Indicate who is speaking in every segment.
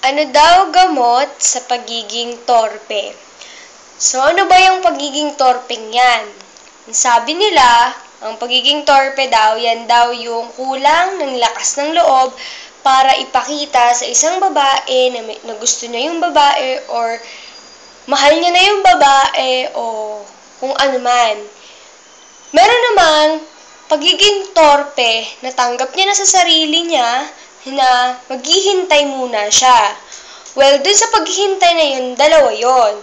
Speaker 1: Ano daw gamot sa pagiging torpe? So, ano ba yung pagiging torpeng yan? Sabi nila, ang pagiging torpe daw, yan daw yung kulang ng lakas ng loob para ipakita sa isang babae na, na gusto niya yung babae or mahal niya na yung babae o kung ano man. Meron namang pagiging torpe, natanggap niya na sa sarili niya na maghihintay muna siya. Well, dun sa paghihintay na yun, dalawa yon.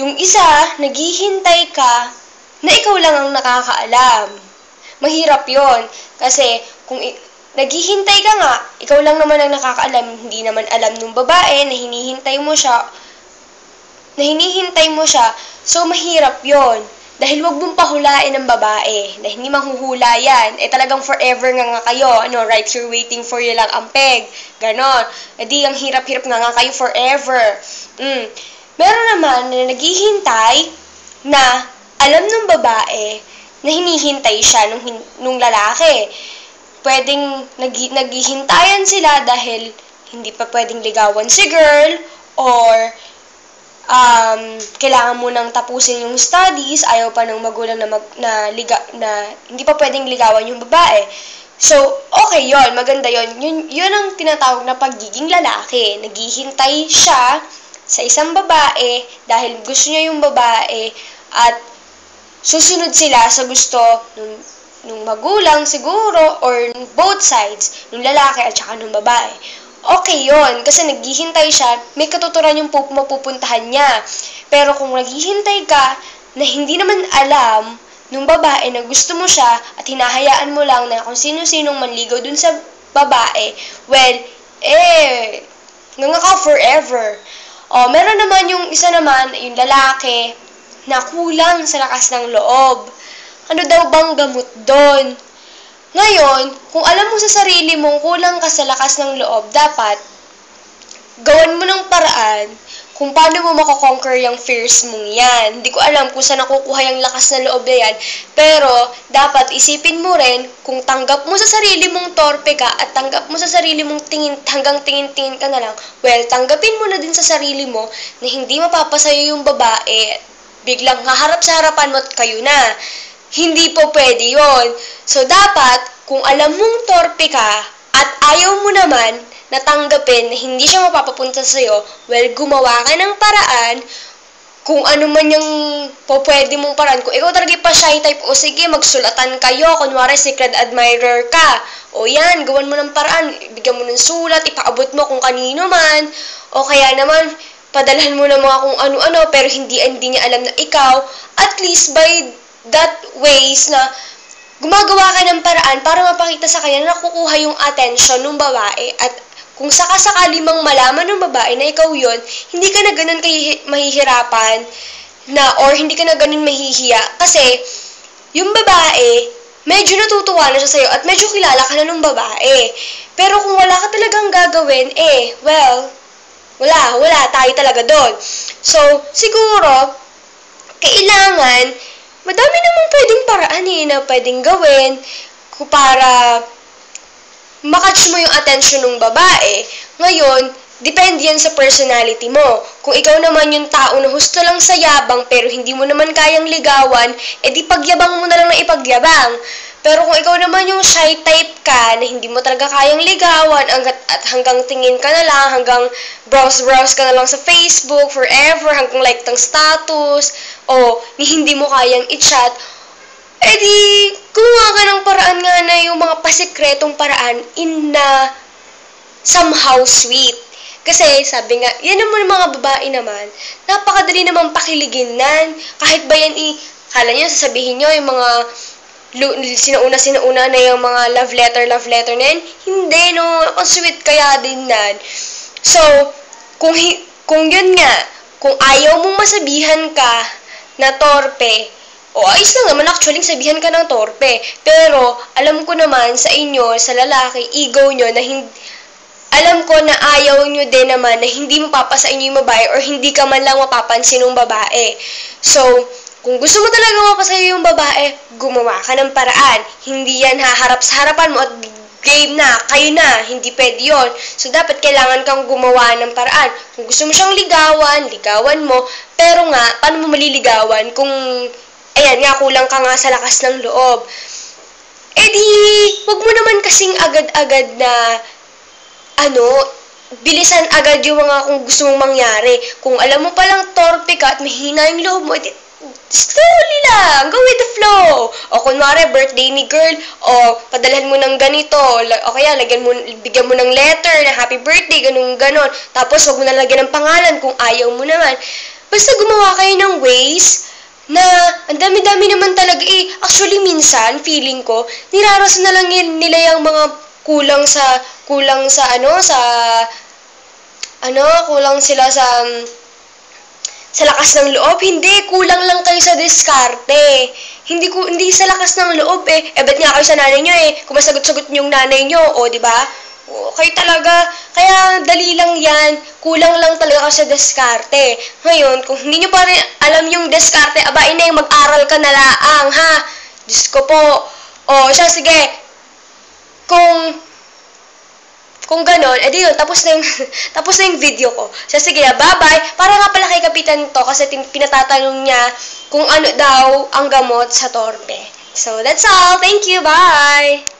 Speaker 1: Yung isa, naghihintay ka na ikaw lang ang nakakaalam. Mahirap yon Kasi kung naghihintay ka nga, ikaw lang naman ang nakakaalam, hindi naman alam ng babae na hinihintay mo siya, na hinihintay mo siya, so mahirap yon dahil wag mong pahulain ng babae. Dahil hindi mahuhula yan. Eh talagang forever nga nga kayo. Ano, right, you're waiting for you lang ang peg. Ganon. Eh di, ang hirap-hirap nga nga kayo forever. Mm. Meron naman na naghihintay na alam ng babae na hinihintay siya nung, nung lalaki. Pwedeng nag, naghihintayan sila dahil hindi pa pwedeng ligawan si girl or um, kailangan mo nang tapusin yung studies, ayaw pa ng magulang na, mag, na, liga, na hindi pa pwedeng ligawan yung babae. So, okay yon maganda yon yun, yun ang tinatawag na pagiging lalaki. Naghihintay siya sa isang babae dahil gusto niya yung babae at susunod sila sa gusto nung, nung magulang siguro or both sides, nung lalaki at saka nung babae okay yon kasi naghihintay siya, may katuturan yung pup mapupuntahan niya. Pero kung naghihintay ka na hindi naman alam nung babae na gusto mo siya at hinahayaan mo lang na kung sino-sinong manligaw dun sa babae, well, eh, nga ka forever. O, meron naman yung isa naman, yung lalaki, na kulang sa lakas ng loob. Ano daw bang gamot doon? Ngayon, kung alam mo sa sarili mong kulang ka sa lakas ng loob, dapat gawan mo ng paraan kung paano mo makakonquer yung fears mong yan. Hindi ko alam kung saan nakukuha yung lakas ng loob na yan. Pero, dapat isipin mo rin kung tanggap mo sa sarili mong torpe ka at tanggap mo sa sarili mong tingin, hanggang tingin-tingin ka na lang, well, tanggapin mo na din sa sarili mo na hindi mapapasayo yung babae. Biglang haharap sa harapan mo at kayo na. Hindi po pwede yon. So, dapat, kung alam mong torpe ka, at ayaw mo naman natanggapin na hindi siya mapapapunta sa'yo, well, gumawa ka ng paraan kung ano man yung po pwede mong paraan. Kung ikaw talaga pa shy type, o sige, magsulatan kayo. Kunwari, secret admirer ka. O yan, gawan mo ng paraan. Bigyan mo ng sulat, ipaabot mo kung kanino man. O kaya naman, padalhan mo ng mga kung ano-ano, pero hindi, hindi niya alam na ikaw. At least by that ways na gumagawa ka ng paraan para mapakita sa kanya na nakukuha yung attention ng babae at kung sakasakali mang malaman ng babae na ikaw yon hindi ka na ganun kay mahihirapan na or hindi ka na ganun mahihiya kasi yung babae medyo natutuwa na siya sa'yo at medyo kilala ka na ng babae. Pero kung wala ka talagang gagawin, eh, well, wala, wala, tayo talaga doon. So, siguro, kailangan madami namang pwedeng paraan eh, na pwedeng gawin para makatch mo yung attention ng babae. Ngayon, depende yan sa personality mo. Kung ikaw naman yung tao na husto lang sa yabang pero hindi mo naman kayang ligawan, edi pagyabang mo na lang na ipagyabang. Pero kung ikaw naman yung shy type ka, na hindi mo talaga kayang ligawan, hanggat, at hanggang tingin ka na lang, hanggang browse-browse ka na lang sa Facebook forever, hanggang like tang status, o ni hindi mo kayang i-chat, edi gumawa ka ng paraan nga na yung mga pasikretong paraan in na somehow sweet. Kasi sabi nga, yan naman mga babae naman, napakadali naman pakiligin nan. Kahit ba yan i, kala nyo, sasabihin nyo yung mga sinauna-sinauna na yung mga love letter, love letter na yan. Hindi, no? Ang sweet kaya din nan. So, kung, kung yun nga, kung ayaw mong masabihan ka na torpe, o ayos lang naman actually sabihan ka ng torpe. Pero, alam ko naman sa inyo, sa lalaki, ego nyo na hindi, alam ko na ayaw nyo din naman na hindi mapapasa inyo yung babae or hindi ka man lang mapapansin ng babae. So, kung gusto mo talaga mapasaya yung babae, gumawa ka ng paraan. Hindi yan haharap sa harapan mo at game na, kayo na, hindi pwede yun. So, dapat kailangan kang gumawa ng paraan. Kung gusto mo siyang ligawan, ligawan mo. Pero nga, paano mo maliligawan kung, ayan nga, kulang ka nga sa lakas ng loob. Eh di, wag mo naman kasing agad-agad na, ano, bilisan agad yung mga kung gusto mong mangyari. Kung alam mo palang torpe ka at mahina yung loob mo, edi, slowly lang, go with the flow. O kunwari, birthday ni girl, o padalhan mo ng ganito, o kaya lagyan mo, bigyan mo ng letter na happy birthday, ganun ganon. Tapos wag mo na lagyan ng pangalan kung ayaw mo naman. Basta gumawa kayo ng ways na ang dami-dami naman talaga eh. Actually, minsan, feeling ko, nirarasan na lang yun nila yung mga kulang sa, kulang sa ano, sa, ano, kulang sila sa, um, sa lakas ng loob. Hindi, kulang lang kayo sa diskarte. Hindi ko hindi sa lakas ng loob eh. Eh, ba't nga kayo sa nanay nyo eh? Kung masagot-sagot nyo yung nanay nyo, o, di ba? O, kayo talaga, kaya dali lang yan. Kulang lang talaga sa diskarte. Ngayon, kung hindi nyo pa rin alam yung diskarte, aba, inay, mag-aral ka na laang, ha? Diyos ko po. O, siya, sige. Kung kung ganon, edi yun, tapos na yung, tapos na yung video ko. So, sige na, bye-bye. Para nga pala kay Kapitan to, kasi pinatatanong niya kung ano daw ang gamot sa torpe. So, that's all. Thank you. Bye!